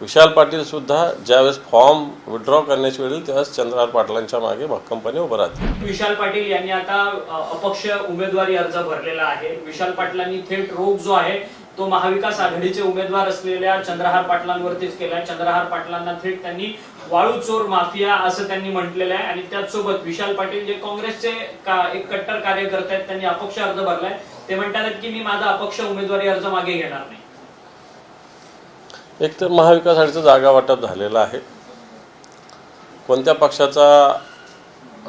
विशाल पाटील सुद्धा ज्यावेळेस form withdraw करण्याची वेळ त्यावेळेस चंद्रहार पाटलांच्या मागे भक्कमपणे उभं राहतील. विशाल पाटील यांनी आता अपक्ष उमेदवारी अर्ज भरलेला आहे. विशाल पाटलांनी थेट रोग जो आहे तो महाविकास आघाडीचे उमेदवार असलेल्या चंद्रहार पाटलांवरतीच केलाय चंद्रहार पाटलांना थेट त्यांनी वाळू चोर माफिया असं त्यांनी म्हटलेलं आहे. आणि त्याचसोबत विशाल पाटील जे काँग्रेसचे का एक कट्टर कार्यकर्ते आहेत त्यांनी अपक्ष अर्ज भरलाय. ते म्हणतात की मी माझा अपक्ष उमेदवारी अर्ज मागे घेणार नाही. एक तर महाविकास आघाडीचं जागा वाटप झालेलं आहे. कोणत्या पक्षाचा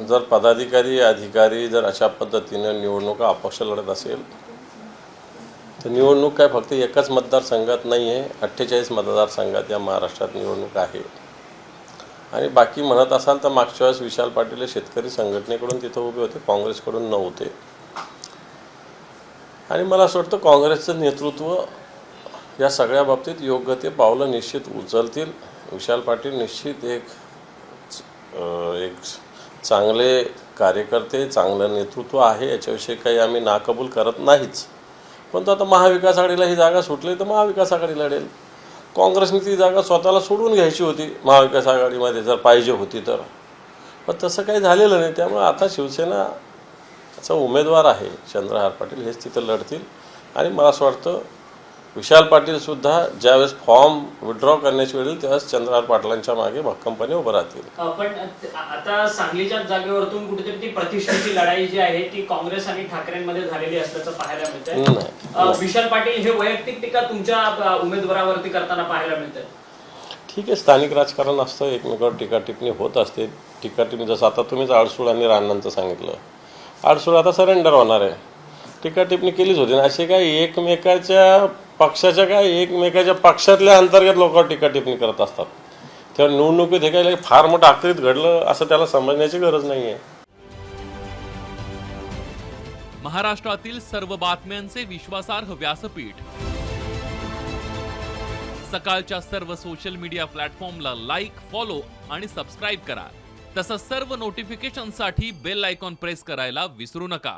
जर पदाधिकारी अधिकारी जर अशा पद्धतीनं निवडणुका अपक्ष लढत असेल तर निवडणूक काय फक्त एकाच मतदारसंघात नाही आहे अठ्ठेचाळीस मतदारसंघात या महाराष्ट्रात निवडणूक आहे. आणि बाकी म्हणत असाल तर मागच्या वेळेस विशाल पाटील हे शेतकरी संघटनेकडून तिथं उभे होते काँग्रेसकडून नव्हते आणि मला असं वाटतं काँग्रेसचं नेतृत्व या सगळ्या बाबतीत योग्य ते पावलं निश्चित उचलतील. विशाल पाटील निश्चित एक एक चांगले कार्यकर्ते चांगलं नेतृत्व आहे. याच्याविषयी काही आम्ही नाकबूल करत नाहीच. पण तो आता महाविकास आघाडीला ही जागा सुटली तर महाविकास आघाडी लढेल. काँग्रेसने ती जागा स्वतःला सोडून घ्यायची होती महाविकास आघाडीमध्ये जर पाहिजे होती तर. पण तसं काही झालेलं नाही. त्यामुळे आता शिवसेनाचा उमेदवार आहे चंद्रहार पाटील हेच तिथं लढतील. आणि मला असं वाटतं विशाल पाटील सुद्धा ज्यावेळेस फॉर्म विड्रॉ करण्याची वेळ त्यावेळेस चंद्रहार पाटलांच्या मागे भक्कमपने उभं राहतील. पण आता सांगलीच्या जागेवरतून कुठेतरी ती प्रतिष्ठेची लढाई जी आहे ती काँग्रेस आणि ठाकरेंमध्ये झालेली असल्याचं पाहायला मिळतंय. विशाल पाटील हे वैयक्तिक टीका तुमच्या उमेदवारावरती करताना पाहायला मिळतंय. ठीक आहे स्थानिक राजकारण असतं एकमेकावर टीका टिप्पणी होत असते. टीका टिप्पणी जसं आता तुम्हीच आडसूळ आणि राणांचं सांगितलं. आडसूळ आता सरेंडर होणार आहे. टीका टिप्पणी केलीच होती. ना असे काय एकमेकाच्या पक्षाच्या काय एकमेकाच्या पक्षातल्या अंतर्गत लोकांवर टीका टिप्पणी करत असतात. तेव्हा निवडणुकीत हे काही फार मोठं आकृत घडलं असं त्याला समजण्याची गरज नाही आहे महाराष्ट्रातील सर्व बातम्यांचे विश्वासार्ह व्यासपीठ. सकाळच्या सर्व सोशल मीडिया प्लॅटफॉर्मला लाईक फॉलो आणि सबस्क्राईब करा. तसंच सर्व नोटिफिकेशनसाठी बेल आयकॉन प्रेस करायला विसरू नका.